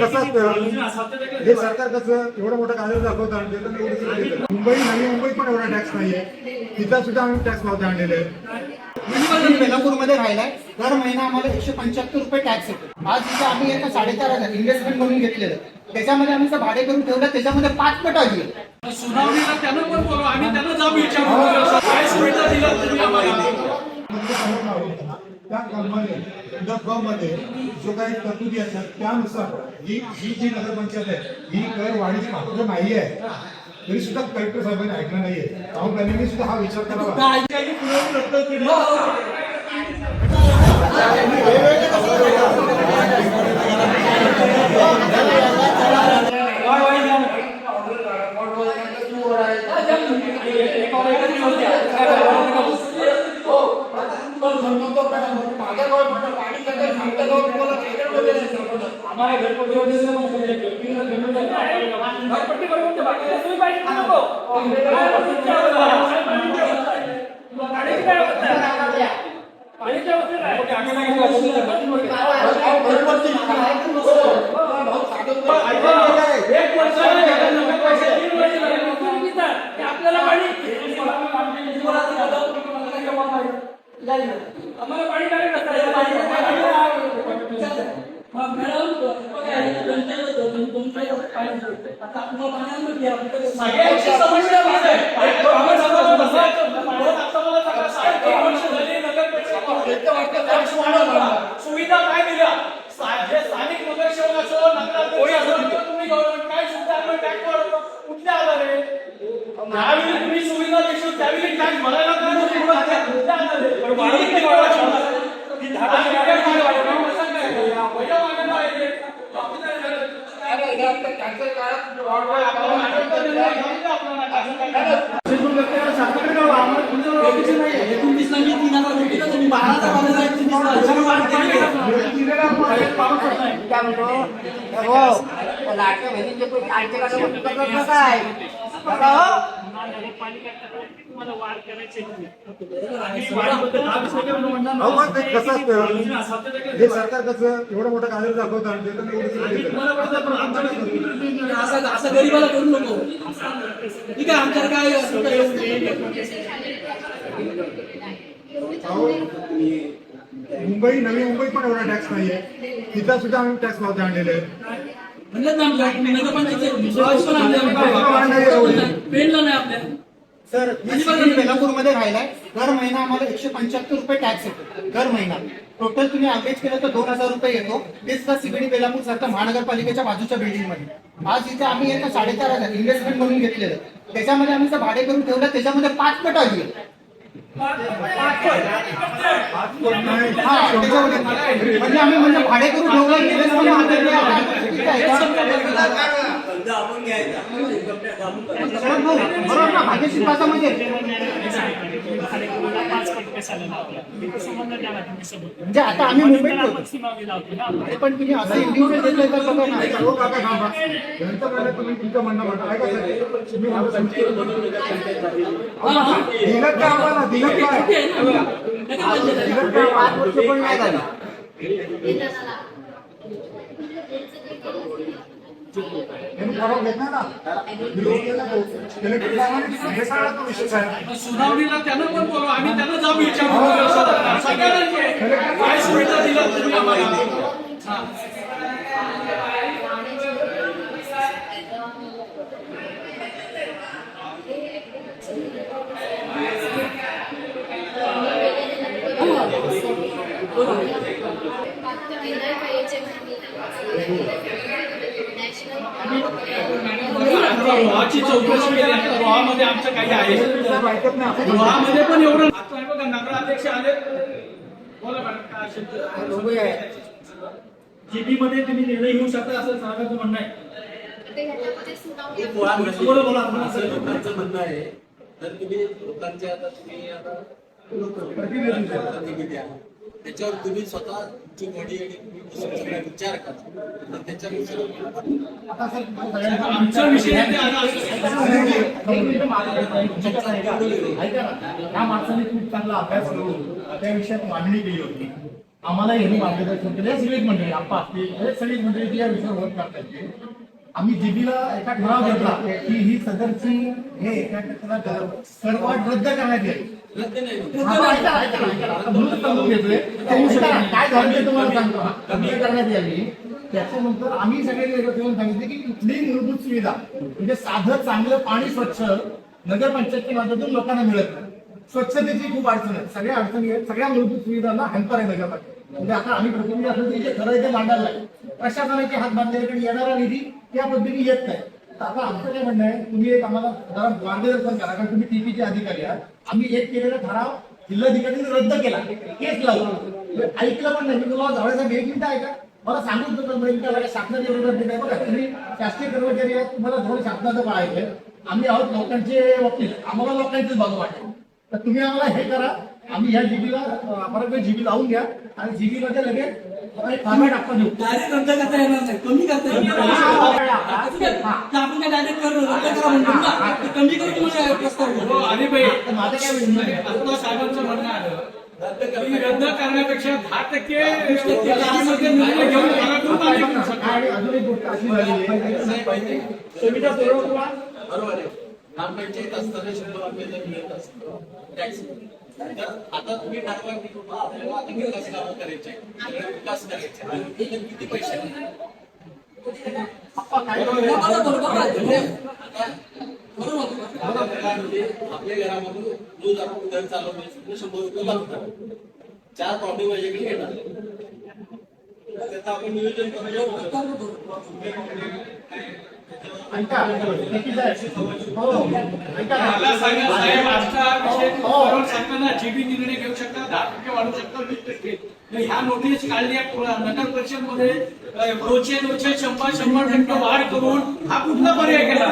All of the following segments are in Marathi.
कसं असतं? हे सरकार कसं? एवढं मोठं कागद दाखवतं. मुंबई नवी मुंबईत पण एवढा टॅक्स नाहीये. तिथं सुद्धा आम्ही टॅक्स पावते आणलेले. बेलापूरमध्ये राहिलाय. दर महिना आम्हाला एकशे पंच्याहत्तर रुपये टॅक्स येतो. आज इथं आम्ही एका साडेचार हजार इन्व्हेस्टमेंट म्हणून घेतलेलं. त्याच्यामध्ये आम्ही जर भाडे करून ठेवलं त्याच्यामध्ये पाच पट आली. आहे सुनावणीला त्यांना पण बोलवा. आम्ही त्यांना जाऊन विचारू काय सुविधा दिल्या तुम्ही आम्हाला? त्या क्रमाने ग मध्ये जो काही तरतुदी असतात त्यानुसार ही ही जी नगरपंचायत आहे ही कर वाढीची पात्र नाही आहे. तरी सुद्धा कलेक्टर साहेबांनी ऐकलं नाहीये. टाउन प्लॅनिंगने सुद्धा हा विचार करावा काय काही पुरवून रद्द केलं हमारे घर को जो जैसे हम घर पट्टी करून बाकी तुम्ही पाहिजे नको पाणी काय होतं पाणी काय होतं एक वर्ष तीन वर्ष आपल्याला पाणी आम्हाला पाणी काय सगळ्यांची समस्या हीच आहे. आता मला सांगा, साडेतीन वर्ष झाली नगरपरिषद सुविधा काय दिल्या सा- हे स्थानिक नगरसेवक असो तुम्ही गव्हर्नमेंट काय सुविधा आम्ही टॅक्स वाढवतो कुठल्या आधारे त्यावेळी तुम्ही सुविधा देशील त्यावेळी टॅक्स भरायला काय कुठल्या आधारे? तुम्ही किती टक्के वाढवणार, असं काय? पहिलं वाढवलं पाहिजे. आपल्याला नाटक दिलं, जाऊ दे आपल्याला, असं काय म्हणतो? हो. लाडक्या बहिणीचे पैसे काय कसं असतं? हे सरकार कसं एवढं मोठं कागद दाखवतं. असं असं गरीबाला करू नको. ठीक आहे आमच्याला काय मुंबई नवी मुंबईत पण एवढा टॅक्स नाहीये. तिथं सुद्धा आम्ही टॅक्स पावते आणलेले. म्हणलं ना पेनला नाही आपल्या. सर मी बेलापूरमध्ये राहिलाय. दर महिना आम्हाला एकशे पंच्याहत्तर रुपये टॅक्स येतो. दर महिना. टोटल तुम्ही अवरेज केलं तर दोन हजार रुपये येतो. तेच का सीबीडी बेलापूर सारखं महानगरपालिकेच्या बाजूच्या बिल्डिंगमध्ये आज इथे आम्ही एका साडेचार हजार इन्व्हेस्टमेंट म्हणून घेतलेलं. त्याच्यामध्ये आम्ही भाडे करून ठेवलं त्याच्यामध्ये पाच पट आली म्हणजे आम्ही म्हणजे भाडे करून ठेवलं बरोबर ना भाग्यश्री पासामध्ये म्हणजे आता आम्ही मुंबईत होतो. पण तुम्ही असं इंडिव्हिज्युअल देतोय तर बघा ना हो तुम्ही तुमचं म्हणणं म्हणता दिलं आम्हाला? दिलं काय दिलं काय पाच वर्ष पण नाही झाली. ठराव घेतला ना विरोध केला तो कलेक्टर साहेबांनी हे सगळा तो विषय आहे सुनावणीला त्यांना पण बोलवा आम्ही त्यांना जाऊन विचारू सगळ्यांना काय सुविधा दिल्या तुम्ही आम्हाला हा. आमच्या गृहाची चौकशी केली आहे. गृहामध्ये आमचं काही आहे. गृहामध्ये पण एवढं आता हे बघा नगराध्यक्ष आले. बोला मॅडम काय असेल ते. जीबी मध्ये तुम्ही निर्णय घेऊ शकता असं सरकारचं म्हणणं आहे. बोला बोला बोला. असं लोकांचं म्हणणं आहे. तर तुम्ही लोकांच्या आता तुम्ही आता प्रतिनिधी आहात. त्याच्यावर तुम्ही स्वतः तुमची बॉडी आणि विचार करा. तर त्याच्यानुसार आमचा विषय आहे ते आला असेल. या माणसाने खूप चांगला अभ्यास करून त्या विषयात मांडणी केली होती. आम्हाला हे मार्गदर्शन केलं. हे सगळीच मंडळी आप्पा असतील हे सगळीच मंडळी या विषयावर वर्क करतात आम्ही जीबीला एका ठराव घेतला की ही सदरची हे सर्वात रद्द येईल. काय झालं तुम्हाला सांगतो. करण्यात यावी त्याच्यानंतर आम्ही सगळे येऊन सांगितले की कुठलीही मूलभूत सुविधा म्हणजे साधं चांगलं पाणी स्वच्छ नगरपंचायतच्या माध्यमातून लोकांना मिळत नाही. स्वच्छतेची खूप अडचण आहे. सगळ्या अडचणी आहेत. सगळ्या मूलभूत सुविधांना हंतर आहे नगरपालिका म्हणजे आता आम्ही प्रतिनिधी जे खरं ते मांडायला लागेल. प्रशासनाचे हात बांधल्याकडे येणारा निधी त्या पद्धतीने येत नाही. आता आमचं काय म्हणणं आहे तुम्ही एक आम्हाला जरा मार्गदर्शन करा कारण तुम्ही टीपीचे अधिकारी आहात. आम्ही एक केलेला ठराव जिल्हाधिकाऱ्यांनी रद्द केला. केस लावला. ऐकलं पण नाही. मी तुम्हाला जवळचा एक ऐका मला सांगून तुमचं म्हणजे शासनाच्या विरोधात नाही बघा तुम्ही शासकीय कर्मचारी आहेत. तुम्हाला थोडं शासनाचं पाहायचं आम्ही आहोत लोकांचे वकील. आम्हाला लोकांचीच बाजू वाटेल तर तुम्ही आम्हाला हे करा. आम्ही ह्या जीबीला परत जीबी लावून घ्या. आणि जीबीमध्ये लगेच डायरेक्ट रद्द करता येणार नाही. कमी करता येणार नाही. तर आपण काय डायरेक्ट कर रद्द करा म्हणतो कमी करून तुम्हाला प्रस्ताव हो, करू. बाई. तर माझं काय म्हणणं आहे? आता साहेबांचं म्हणणं आलं. रद्द की करता रद्द करण्यापेक्षा दहा टक्के अजून एक गोष्ट अशी झाली. बरोबर आहे. ग्रामपंचायत असताना शंभर रुपये जर मिळत असतो टॅक्स तर आता तुम्ही ठरवा की आपल्याला आता विकास कामं करायचे? विकास करायचे. आणि किती पैसे? आपल्या घरामधून रोज आपण घर चालवण्यासाठी शंभर रुपये लागतात चार प्रॉब्लेम माझ्याकडे येणार. त्याचं आपण नियोजन करू हो हो. जीबी निर्णय घेऊ शकता दहा टक्के वाढू शकता वीस टक्के तर ह्या नोटीस काढल्या नगर परिषदमध्ये दोनशे दोनशे शंभर शंभर टक्के वाढ करून हा कुठला पर्याय केला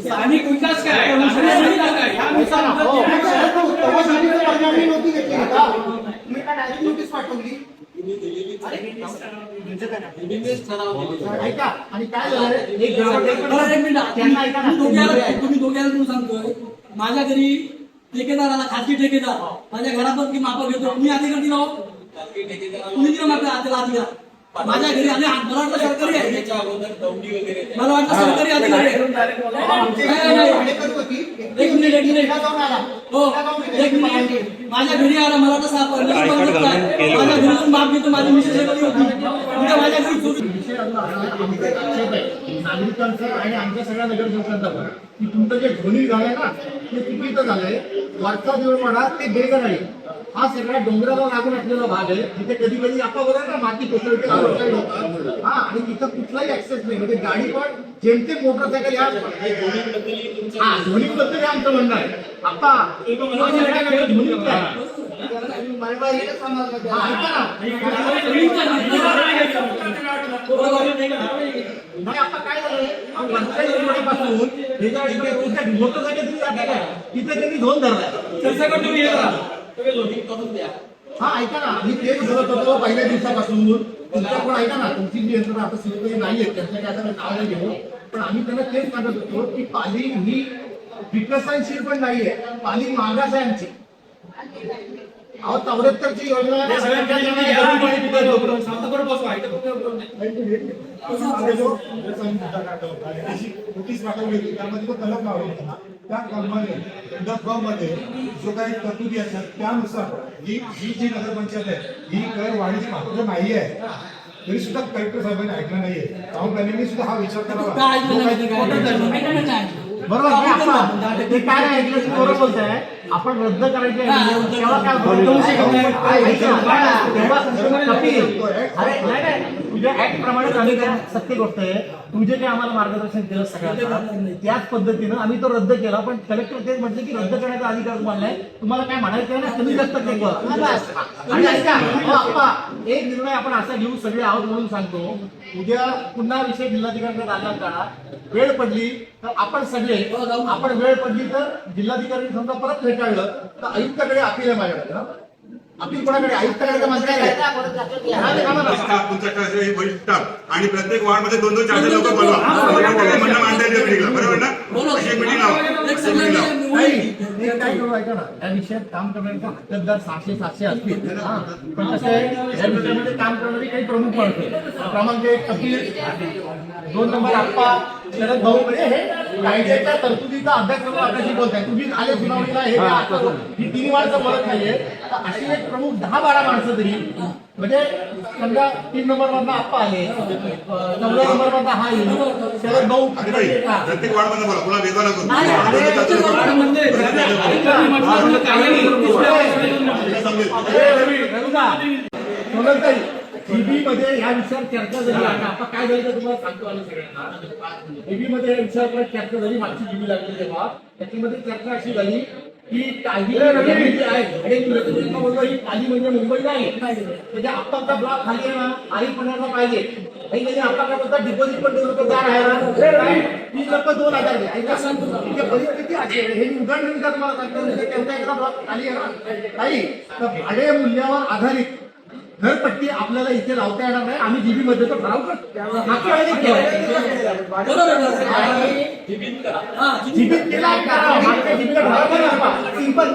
स्थानिक विकास काय हो. डायरेक्ट नोटीस पाठवली तुम्ही दिलेली दिलेलीच ठराव दिलेला. ऐका आणि काय झालं? एक ग्रामपंचायत बरं, एक मिनिट. त्यांना ऐका ना. तुम्ही दोघ्याला तुम्ही दोघ्याला तुम्ही सांगतोय. माझ्या घरी ठेकेदार आला खाजगी ठेकेदार. माझ्या घरात मापा घेतो. मी अधिकारी राहो खाजगी ठेकेदाराला तुम्ही किती मापा त्याला आधी द्या. माझ्या घरी आणि मला वाटतं सरकारी आहे. त्याच्या अगोदर दौंडी वगैरे मला वाटतं सरकारी अधिकारी आहे एक मिनिट एक मिनिट. आला. हो एक मिनिट. माझ्या घरी आला मला साप माझ्या घरी बाप घेतो माझी मिसेस कधी होती उद्या माझ्या घरी आला आहे. नागरिकांचा आणि आमच्या सगळ्या नगरसेवकांचा पण की तुमचं जे ध्वनी झालंय ना ते चुकीचं झालंय. वरचा देवळवाडा ते बेगनाळी हा सगळा डोंगराला लागून असलेला भाग आहे. तिथे कधी कधी आपण बघा ना माती कोसळते. हा आणि तिथं कुठलाही ऍक्सेस नाही. म्हणजे गाडी पण जेमतेम मोटरसायकल या हा ध्वनीबद्दल हे आमचं म्हणणं आहे. आता ध्वनीच आहे ऐका ना. नाही आता काय झालंय? वरच्यापासून जे इकडे रोडच्या मोटरसायकल? तिथे त्यांनी झोन धरलाय. तुम्ही येत राहा करून द्या. हा ऐका ना. मी तेच बोलत होतो पहिल्या दिवसापासून. तुमच्या पण ऐका ना. तुमची जी यंत्रणा आता शिवकारी नाही आहेत त्यांच्या काय आता नाव नाही घेऊ पण आम्ही त्यांना तेच सांगत होतो की पाली ही विकसनशील पण नाहीये पाली मागास आहे आमची. अहो चौऱ्याहत्तरची योजना होती? त्यामध्ये तो कलम लावला होता त्या कलमाने मध्ये जो काही तरतुदी असतात त्यानुसार ही ही जी नगरपंचायत आहे ही कर वाढीची पात्र नाही आहे. तरी सुद्धा कलेक्टर साहेबांनी ऐकलं नाहीये. टाउन प्लॅनिंगने सुद्धा हा विचार करावा. खोटं काय? ऐकलं. बरोबर आहे आपण बरोबर रद्द करायचे. तेव्हा काय अरे तुझ्या ऍक्ट प्रमाणे आम्ही सत्य गोष्ट आहे. तुझे जे आम्हाला मार्गदर्शन केलं सगळ्यांना त्याच पद्धतीनं आम्ही तो रद्द केला पण कलेक्टर तेच म्हटले की रद्द करण्याचा अधिकार तुम्हाला नाही. तुम्हाला काय म्हणायचं आहे ना ते आणि ऐका हो, आप्पा, एक निर्णय आपण असा घेऊ सगळे आहोत म्हणून सांगतो. उद्या पुन्हा विषय जिल्हाधिकाऱ्यांकडे आला का वेळ पडली तर आपण सगळे आपण वेळ पडली तर जिल्हाधिकारी समजा परत फेटाळलं तर आयुक्ताकडे अपील आहे माझ्याकडे हं? अपील कोणाकडे? आयुक्ताकडे का मंत्र्याकडे हा, ते कामाला. स्टाफ तुमचा ट्रस्ट आहे वरिष्ठ आणि प्रत्येक वॉर्डमध्ये दोन दोन चार चार लोक बोलवा. म्हणणं. बरोबर ना? अशी मिटिंग या विषयात काम करण्याचा हक्कदार सहाशे सातशे असतील. हा. पण कसं आहे या विषयामध्ये काम करणारे काही प्रमुख माणसं क्रमांक एक कपिल दोन नंबर आप्पा शरद भाऊ म्हणजे हे कायद्याच्या तरतुदीचा अभ्यास करून आपल्याशी बोलत आहे तुम्ही आले सुनावणीला हे जे आता ही तीन माणसं बोलत नाहीये तर अशी एक प्रमुख दहा बारा माणसं तरी म्हणजे समजा तीन नंबर मधला आप्पा आले चौदा नंबर मधला हा येईल शरद भाऊ हा. प्रत्येक वॉर्डमध्ये बोला वेगळा नको. म्हणजे सोनलताई टीव्ही मध्ये या विषयावर चर्चा झाली. आणि आता काय झालं तुम्हाला सांगतो आलं सगळ्यांना. टीव्ही मध्ये या विषयावर चर्चा झाली. मागची टीव्ही लागली तेव्हा. त्याच्यामध्ये चर्चा अशी झाली की काही आहे ही पाली म्हणजे मुंबई नाही. म्हणजे आत्ताचा ब्लॉक खाली आहे ना आई पणाला पाहिजे. काही म्हणजे आता काय बोलतात डिपॉझिट पण देऊ आहे? तीस लोक दोन हजार सांगतो ना. परिस्थिती अशी आहे. हे मी उदाहरण का तुम्हाला सांगतो. त्यांचा एकदा ब्लॉक खाली आहे ना. काही? तर भाडे मूल्यावर आधारित. घरपट्टी आपल्याला इथे लावता येणार नाही. आम्ही जीबी मध्ये तर ठराव करतो. हा, जीबीत केला. सिंपल.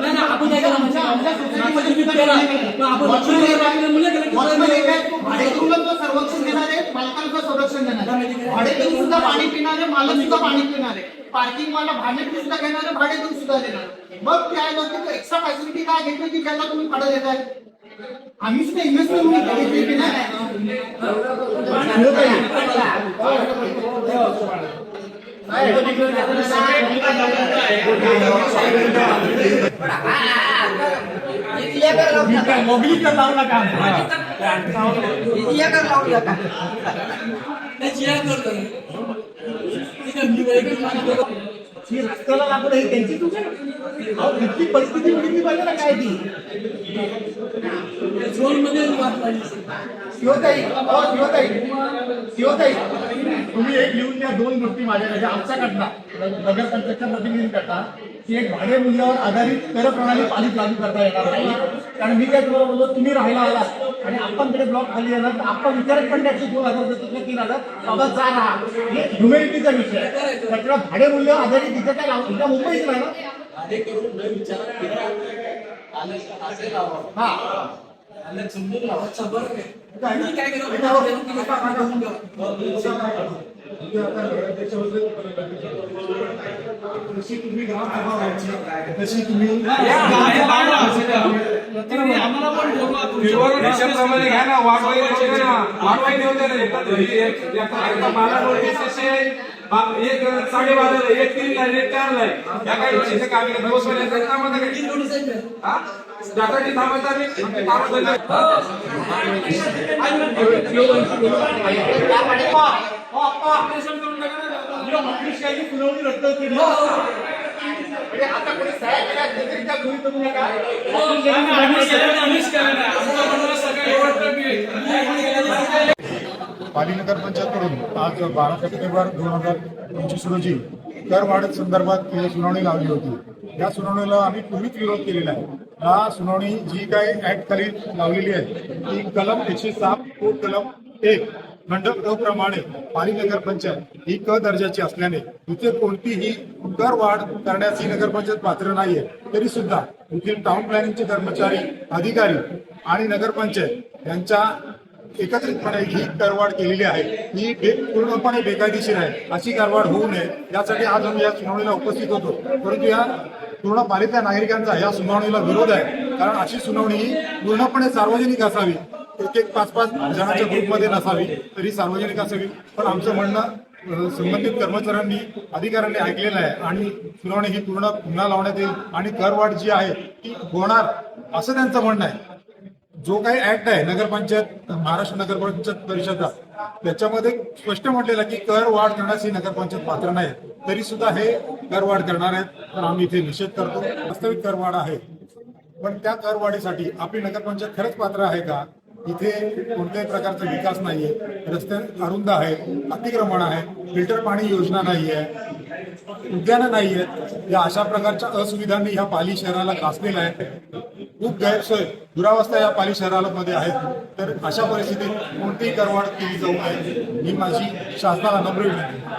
मुलं संरक्षण देणार आहे. मालकाला संरक्षण देणार आहे. भाडेकरू सुद्धा पाणी पिणार मालक सुद्धा पाणी पिणार आहे. पार्किंग भाडेकरू सुद्धा घेणार सुद्धा देणार. मग त्या एक्स्ट्रा फॅसिलिटी काय घेतली की ज्याला तुम्ही भाडं देताय? आम्ही सुद्धा इन्व्हेस्टमेंट म्हणून घेतली की नाही मी काय मोबिलीचं लावू नका नाही, जिया करतो. ही रस्त्याला लागून ही त्यांची इतकी परिस्थिती बघितली पाहिजे ना काय ती. शिवताई शिवताई शिवताई. तुम्ही एक लिहून द्या दोन गोष्टी माझ्याकडे. आमच्याकडनं नगर पंचायतच्या प्रतिनिधींकरता की एक भाडे मूल्यावर आधारित कर प्रणाली पालिक लागू करता येणार नाही. कारण मी काय तुम्हाला बोललो तुम्ही राहायला आलात आणि आपणकडे ब्लॉक खाली येणार तर आपण विचारत पण टॅक्सी दोन हजार देतो तीन हजार बाबा जा राहा हे ह्युमॅनिटीचा विषय आहे. त्याच्याला भाडे मूल्य आधारित इथं काय लावू इथं ना भाडे करून न विचार हा. तशी तुम्ही ग्रामसभा व्हायची तशी तुम्ही आम्हाला पण बोलवा तुमच्या देशाप्रमाणे घ्या ना ना वाढवाई देऊ दे ना एका नोटीस बा- एक साडेबारा एक तीन ला एक चार ला या काही वर्षाचे काम आहे दोन वर्षाचे काम आहे का? तीन नोटीस आहेत काय? हा? त्यासाठी थांबायचं आम्ही सुनावणी रद्द केली म्हणजे आता कोणी केल्या नका. पाली नगर पंचायतकडून आज बारा सप्टेंबर दोन हजार पंचवीस रोजी कर वाढत संदर्भात सुनावणी लावली होती. या सुनावणीला आम्ही पूर्वीच विरोध केलेला आहे. या सुनावणी जी काय ऍक्ट खाली लावलेली आहे ती कलम एकशे सात को कलम एक खंड क प्रमाणे पाली नगर पंचायत ही क दर्जाची असल्याने इथे कोणतीही कर वाढ करण्यास ही नगरपंचायत पात्र नाहीये. तरी सुद्धा येथील टाउन प्लॅनिंगचे कर्मचारी अधिकारी आणि नगरपंचायत यांच्या एकत्रितपणे ही करवाढ केलेली आहे. ही बे- पूर्णपणे बेकायदेशीर आहे. अशी करवाढ होऊ नये. यासाठी आज आम्ही या सुनावणीला उपस्थित होतो. परंतु या पूर्ण पालिका नागरिकांचा या सुनावणीला विरोध आहे. कारण अशी सुनावणी ही पूर्णपणे सार्वजनिक असावी. एक एक पाच पाच जणांच्या ग्रुपमध्ये नसावी. तरी सार्वजनिक असावी. पण आमचं म्हणणं संबंधित कर्मचाऱ्यांनी अधिकाऱ्यांनी ऐकलेलं आहे. आणि सुनावणी ही पूर्ण पुन्हा लावण्यात येईल. आणि करवाढ जी आहे ती होणार असं त्यांचं म्हणणं आहे. जो काही ऍक्ट आहे नगरपंचायत महाराष्ट्र नगरपंचायत परिषदा त्याच्यामध्ये स्पष्ट म्हटलेलं की कर वाढ करण्यास ही नगरपंचायत पात्र नाही. तरी सुद्धा हे कर वाढ करणार आहेत. तर आम्ही इथे निषेध करतो. वास्तविक करवाढ आहे. पण त्या करवाढीसाठी आपली नगरपंचायत खरंच पात्र आहे का? इथे कोणत्याही प्रकारचा विकास नाहीये. रस्ते अरुंद आहे अतिक्रमण आहे फिल्टर पाणी योजना नाहीये उद्यानं नाहीयेत. या अशा प्रकारच्या असुविधांनी ह्या पाली शहराला कासलेला आहे. खूप गैरसोय. दुरावस्था या पाली शहरामध्ये आहेत. तर अशा परिस्थितीत कोणतीही करवाढ केली जाऊ नये ही माझी शासनाला नम्र विनंती